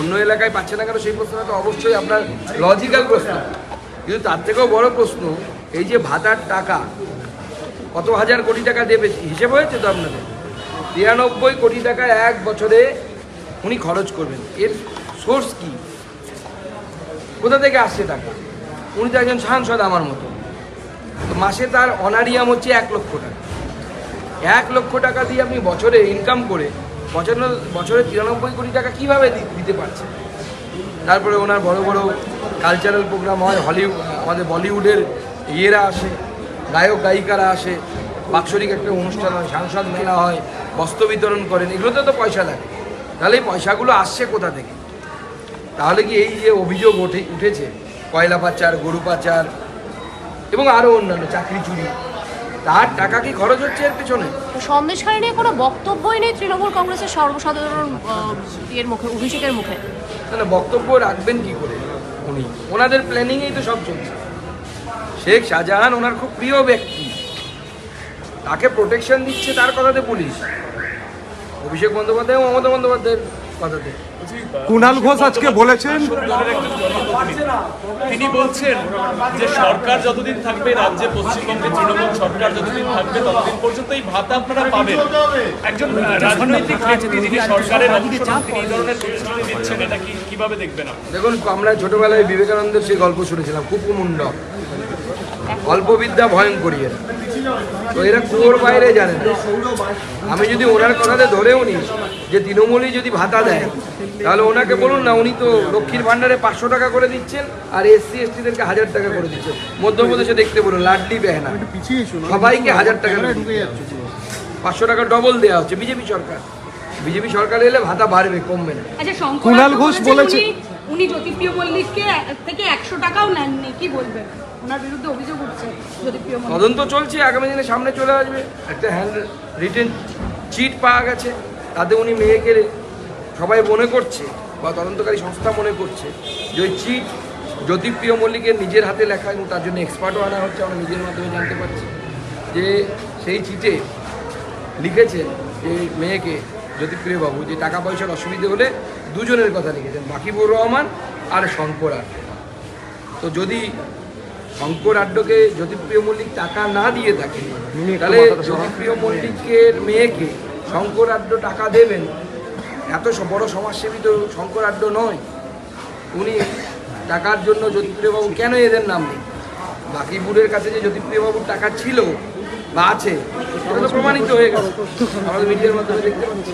অন্য এলাকায় পাচ্ছে না কেন সেই প্রশ্নটা তো অবশ্যই আপনার লজিক্যাল প্রশ্ন। কিন্তু তার থেকেও বড় প্রশ্ন, এই যে ভাতার টাকা, কত হাজার কোটি টাকা দেবে, হিসেব হয়েছে তো আপনাদের? তিরানব্বই কোটি টাকা এক বছরে উনি খরচ করবেন। এর সোর্স কি? কোথা থেকে আসছে টাকা? উনি তো একজন সাংসদ আমার মতো। তো মাসে তার অনারিয়াম হচ্ছে এক লক্ষ টাকা। এক লক্ষ টাকা দিয়ে আপনি বছরে ইনকাম করে বছর বছরে তিরানব্বই কোটি টাকা কীভাবে দিতে পারছে? তারপরে ওনার বড় বড় কালচারাল প্রোগ্রাম হয় হলিউড আমাদের বলিউডের ইয়েরা আসে, গায়ক, গায়িকারা আসে, বাৎসরিক একটা অনুষ্ঠান হয়, সাংসদ মেলা হয়, বস্ত্র বিতরণ করেন, এগুলোতে তো পয়সা লাগে। তাহলে এই পয়সাগুলো আসছে কোথা থেকে? তাহলে কি এই যে অভিযোগ ওঠে, উঠেছে, কয়লা পাচার, গরু পাচার, এবং আরও অন্যান্য, চাকরি চুরি। তার টাকা কি খরচ হচ্ছে এর পেছনে? সন্দেশখালী নিয়ে কোনো বক্তব্যই নেই তৃণমূল কংগ্রেসের সর্বসাধারণ এর মুখে অভিষেকের মুখে। তাহলে বক্তব্য রাখবেন কি করে উনি? ওনাদের প্ল্যানিংয়েই তো সব চলছে। শেখ শাহজাহান ওনার খুব প্রিয় ব্যক্তি। তাকে প্রোটেকশন দিচ্ছে তার কথাতে পুলিশ। অভিষেক বন্দ্যোপাধ্যায় ও মমতা বন্দ্যোপাধ্যায়ের কথাতে কুণাল ঘোষ আজকে বলেছেন তিনি বলছেন যে সরকার যতদিন থাকবে রাজ্যে পশ্চিমবঙ্গে তৃণমূল সরকার যতদিন থাকবে ততদিন পর্যন্ত এই ভাতা আপনারা পাবেন। একজন রাজনৈতিক ব্যক্তি যিনি সরকারের অংশ তিনি এই ধরনের প্রতিশ্রুতি দিচ্ছেন এটা কি কীভাবে দেখবেন আপনি? দেখুন আমরা ছোটবেলায় বিবেকানন্দের সেই গল্প শুনেছিলাম কুকুমুন্ড অল্প বিদ্যা ভয়ঙ্করী এরা তো এরা কুয়োর বাইরে জানে না। আমি যদি ওনার কথাতে ধরেও নিই যে তৃণমূলই যদি ভাতা দেয় তাহলে ওনাকে বলুন না উনি তো লক্ষ্মীর ভাণ্ডারে পাঁচশো টাকা করে দিচ্ছেন আর এসসি এসটিদেরকে হাজার টাকা করে দিচ্ছেন। মধ্যপ্রদেশে দেখতে বলুন লাডলি বেহনা। সবাইকে হাজার টাকা পাঁচশো টাকা ডবল দেওয়া হচ্ছে বিজেপি সরকার। বিজেপি সরকার এলে ভাতা বাড়বে কমবে না। আচ্ছা কুণাল ঘোষ বলেছে- উনি- জ্যোতিপ্রিয় মল্লিককে থেকে একশো টাকাও নেননি, কি বলবেন? বিরুদ্ধে অভিযোগ জ্যোতিপ্রিয় তদন্ত চলছে, আগামী দিনে সামনে চলে আসবে। একটা হ্যান্ড রিটেন চিট পাওয়া গেছে, তাতে উনি মেয়েকে সবাই মনে করছে বা তদন্তকারী সংস্থা মনে করছে যে ওই চিট মল্লিকের নিজের হাতে লেখা এবং তার জন্য এক্সপার্টও আনা হচ্ছে, আমরা নিজের মাধ্যমে জানতে পারছি। যে সেই চিটে লিখেছেন যে মেয়েকে জ্যোতিপ্রিয় বাবু, যে টাকা পয়সার অসুবিধে হলে দুজনের কথা লিখেছেন বাকিবুর রহমান আর শঙ্কর আর তো যদি শঙ্কর আড্ডকে জ্যোতিপ্রিয় মল্লিক টাকা না দিয়ে থাকে তাহলে জ্যোতিপ্রিয় মল্লিকের মেয়েকে শঙ্কর আড্ড টাকা দেবেন। এত বড় সমাজসেবী তো শঙ্কর আড্ড নয়। উনি টাকার জন্য জ্যোতিপ্রিয়বাবু কেন এদের নাম নেই? বাকিপুরের কাছে যে জ্যোতিপ্রিয়বাবুর টাকা ছিল বা আছে সেটা তো প্রমাণিত হয়ে গেল আমাদের মিডিয়ার মাধ্যমে দেখতে পাচ্ছি।